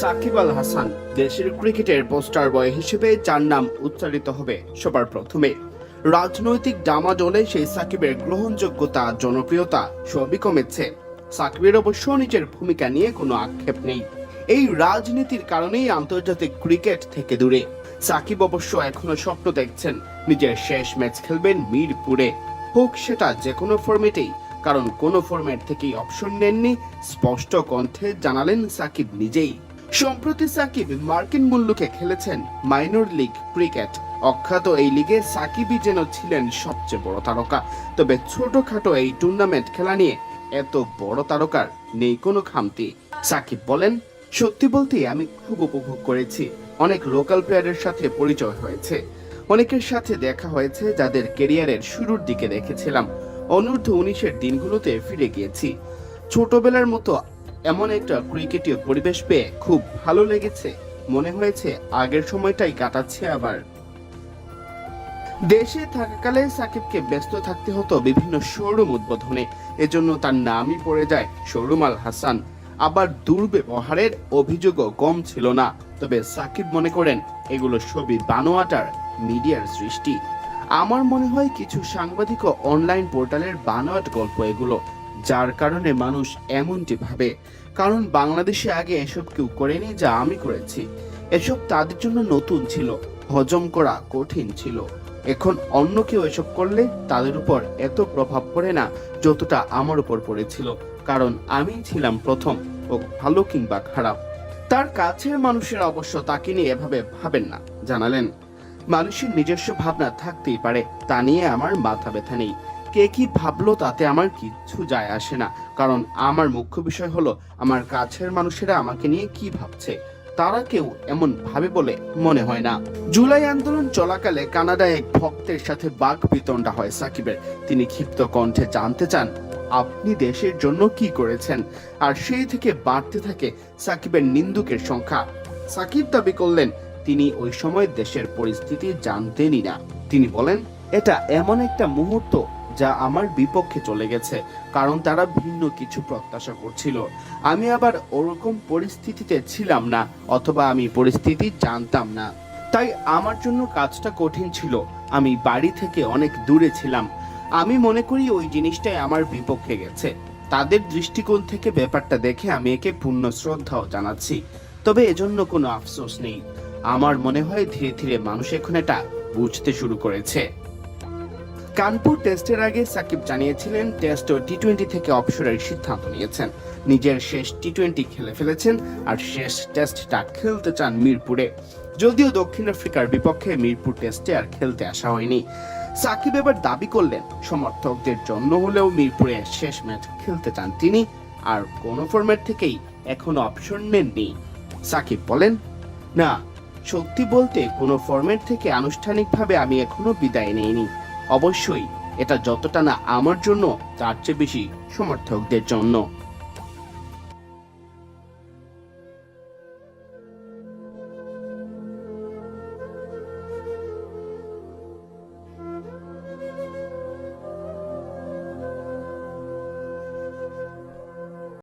সাকিব আল হাসান দেশের ক্রিকেটের পোস্টার বয় হিসেবে যার নাম উচ্চারিত হবে সবার প্রথমে। রাজনৈতিক ডামাডোলে সেই সাকিবের গ্রহণযোগ্যতা, জনপ্রিয়তা সবই কমেছে। সাকিবের অবশ্য নিজের ভূমিকা নিয়ে কোনো আক্ষেপ নেই। এই রাজনীতির কারণেই আন্তর্জাতিক ক্রিকেট থেকে দূরে। সাকিব অবশ্য এখনও স্বপ্ন দেখছেন, নিজের শেষ ম্যাচ খেলবেন মিরপুরে। হোক সেটা যে কোনো ফরম্যাটেই, কারণ কোনো ফরম্যাট থেকেই অপশন নেননি, স্পষ্ট কণ্ঠে জানালেন সাকিব নিজেই। সম্প্রতি সাকিব মার্কিন মুল্লুকে খেলেছেন মাইনর লিগ ক্রিকেট। অখ্যাত এই লিগে সাকিবই যেন ছিলেন সবচেয়ে বড় তারকা। তবে ছোটখাটো এই টুর্নামেন্ট খেলা নিয়ে এত বড় তারকার নেই কোনো খামতি সাকিব বলেন, সত্যি বলতে আমি খুব উপভোগ করেছি। অনেক লোকাল প্লেয়ারের সাথে পরিচয় হয়েছে। অনেকের সাথে দেখা হয়েছে যাদের কেরিয়ারের শুরুর দিকে দেখেছিলাম। অনূর্ধ্ব উনিশের দিনগুলোতে ফিরে গিয়েছি। ছোটবেলার মতো এমন একটা ক্রিকেটীয় পরিবেশ পেয়ে খুব ভালো লেগেছে। মনে হয়েছে আগের সময়টাই কাটাচ্ছে আবার। দেশে থাকাকালে সাকিবকে ব্যস্ত থাকতে হতো বিভিন্ন শোরুম উদ্বোধনে। এজন্য তার নামই পড়ে যায় শোরুম আল হাসান। আবার দুর্ব্যবহারের অভিযোগও কম ছিল না। তবে সাকিব মনে করেন, এগুলো সবই বানোয়াটার মিডিয়ার সৃষ্টি। আমার মনে হয় কিছু সাংবাদিক অনলাইন পোর্টালের বানোয়াট গল্প এগুলো। যার কারণে মানুষ এমনটি ভাবে। কারণ বাংলাদেশে আগে এসব কেউ করেনি যা আমি করেছি। এসব তাদের জন্য নতুন ছিল, হজম করা কঠিন ছিল। এখন অন্য কেউ এসব করলে তাদের উপর এত প্রভাব পড়ে না যতটা আমার উপর পড়েছিল। কারণ আমি ছিলাম প্রথম, ও ভালো কিংবা খারাপ। তার কাছের মানুষের অবশ্য তাকে নিয়ে এভাবে ভাবেন না, জানালেন। মানুষের নিজস্ব ভাবনা থাকতেই পারে, তা নিয়ে আমার মাথা ব্যথা নেই। কে কি ভাবলো তাতে আমার কিচ্ছু যায় আসে না। কারণ আমার মুখ্য বিষয় হলো, আমার কাছের মানুষেরা আমাকে নিয়ে কি ভাবছে? তারা কেউ এমন ভাবে বলে মনে হয় না। জুলাই আন্দোলন চলাকালে কানাডায় এক ভক্তের সাথে বাক বিতণ্ডা হয় সাকিবের। তিনি ক্ষিপ্ত কণ্ঠে জানতে চান, আপনি দেশের জন্য কি করেছেন? আর সেই থেকে বাড়তে থাকে সাকিবের নিন্দুকের সংখ্যা। সাকিব দাবি করলেন, তিনি ওই সময় দেশের পরিস্থিতি জানতেনই না। তিনি বলেন, এটা এমন একটা মুহূর্ত যা আমার বিপক্ষে চলে গেছে, কারণ তারা ভিন্ন কিছু প্রত্যাশা করছিল। আমি আবার ওরকম পরিস্থিতিতে ছিলাম না, অথবা আমি পরিস্থিতি জানতাম না। তাই আমার জন্য কাজটা কঠিন ছিল। আমি বাড়ি থেকে অনেক দূরে ছিলাম। আমি মনে করি ওই জিনিসটাই আমার বিপক্ষে গেছে। তাদের দৃষ্টিকোণ থেকে ব্যাপারটা দেখে আমি একে পূর্ণ শ্রদ্ধাও জানাচ্ছি। তবে এজন্য কোনো আফসোস নেই। আমার মনে হয় ধীরে ধীরে মানুষ এখন এটা বুঝতে শুরু করেছে। কানপুর টেস্টের আগে সাকিব জানিয়েছিলেন টেস্ট ও টি টোয়েন্টি থেকে অবসরের সিদ্ধান্ত নিয়েছেন। নিজের শেষ টি টোয়েন্টি খেলে ফেলেছেন আর শেষ টেস্টটা খেলতে চান মিরপুরে। যদিও দক্ষিণ আফ্রিকার বিপক্ষে মিরপুর টেস্টে আর খেলতে আসা হয়নি। সাকিব এবার দাবি করলেন, সমর্থকদের জন্য হলেও মিরপুরে শেষ ম্যাচ খেলতে চান তিনি, আর কোন ফরম্যাট থেকেই এখনও অপশন নেননি। সাকিব বলেন, না, সত্যি বলতে কোনো ফরম্যাট থেকে আনুষ্ঠানিকভাবে আমি এখনও বিদায় নেইনি। অবশ্যই এটা যতটা না আমার জন্য তার চেয়ে বেশি সমর্থকদের জন্য।